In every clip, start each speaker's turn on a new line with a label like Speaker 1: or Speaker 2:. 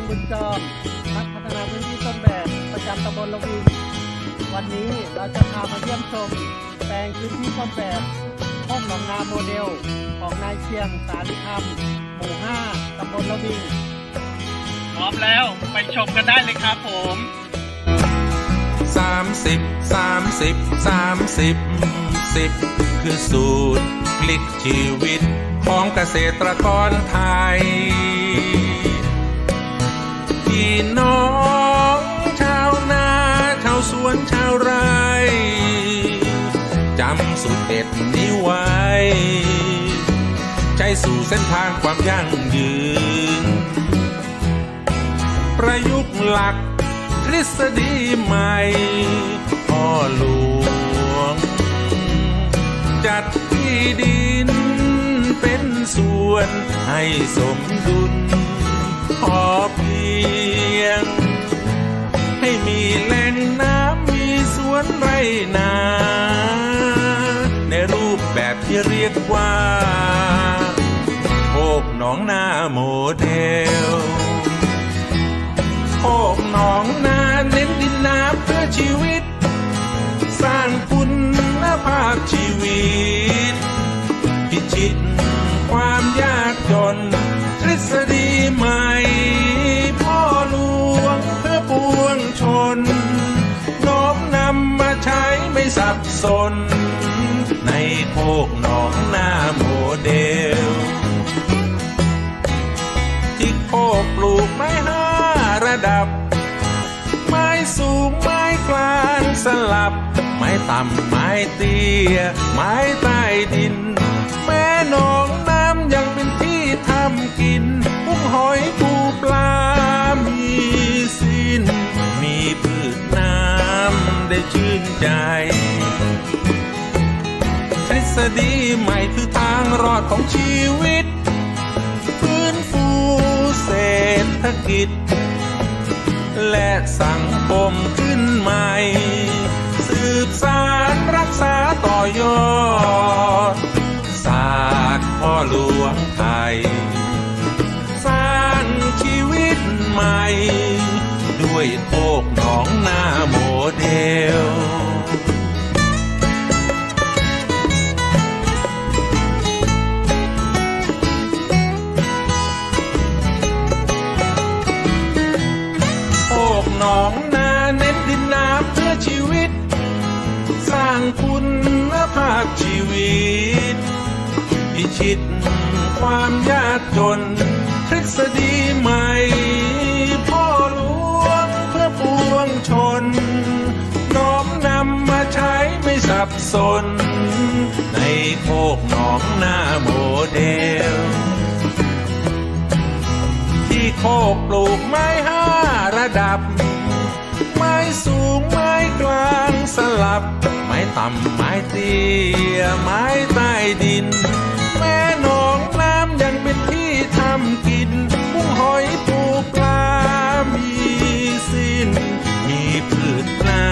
Speaker 1: รบุญจอมนักพัฒนาพื้นที่ต้นแบบประจำตำบลละวิน วันนี้เราจะพามาเยี่ยมชม แปลงพื้นที่ต้นแบบห้องหนองนาโมเดล ของนายเชียงสาริธรรมหมู่ 5ตำบลละวิงพร้อมแล้วไปชมกันได้เลยครับผม
Speaker 2: สามสิบสามสิบสามสิบสิบคือสูตรพลิกชีวิตของเกษตรกรไทย สูตรเด็ดนี้ไว้ ใจสู่เส้นทางความยั่งยืน ประยุกต์หลักทฤษฎีใหม่พ่อหลวง จัดที่ดินเป็นส่วนให้สมดุลพอเพียง ให้มีแหล่งน้ำมีสวนไรนา โมเดลโคกหนองนาเน้นดินน้ำเพื่อชีวิต สร้างคุณภาพชีวิต พิชิตความยากจน ทฤษฎีใหม่ พ่อหลวงเพื่อปวงชนน้อมนำมาใช้ไม่สับสน ในโคกหนองนาโมเดล กปลูกไม้ห้าระดับ ไม้สูงไม้กลางสลับ ไม้ต่ำไม้เตี้ย ไม้ใต้ดิน แม่หนองน้ำยังเป็นที่ทำกินกุ้งหอยปูปลา มีสิ้น มีพืชน้ำได้ชื่นใจทฤษฎีใหม่คือทางรอดของชีวิต กิจ และสังคมขึ้นใหม่ สืบสารรักษาต่อยอด ศาสตร์พ่อหลวงไทย สร้างชีวิตใหม่ ด้วยคางคุณภาพชีวิต พิชิตความยากจนทฤษฎีใหม่ พ่อหลวงเพื่อปวงชน น้อมนำมาใช้ไม่สับสน ในโคกหนองหน้าโมเดล ที่โคกปลูกไม้ห้าระดับ ไม้สูงไม้กลาง สลับ ไม้ต่ำไม้เตี้ยไม้ใต้ดิน แม่หนองน้ำยังเป็นที่ทำกินกุ้งหอยปูปลา มีสิ้น มีพืชน้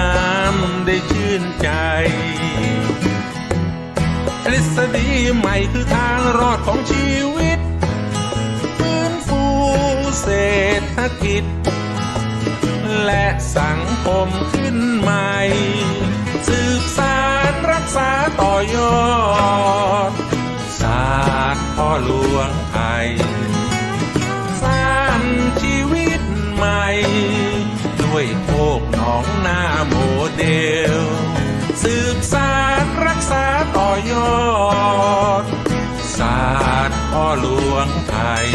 Speaker 2: ำได้ชื่นใจทฤษฎีใหม่คือทางรอดของชีวิตฟื้นฟูเศรษฐกิจและสังคมขึ้นใหม่ สืบสารรักษาต่อยอดศาสตร์พ่อหลวงไทยสร้างชีวิตใหม่ ด้วยโคกหนองนาโมเดล สืบสารรักษาต่อยอดศาสตร์พ่อหลวงไทย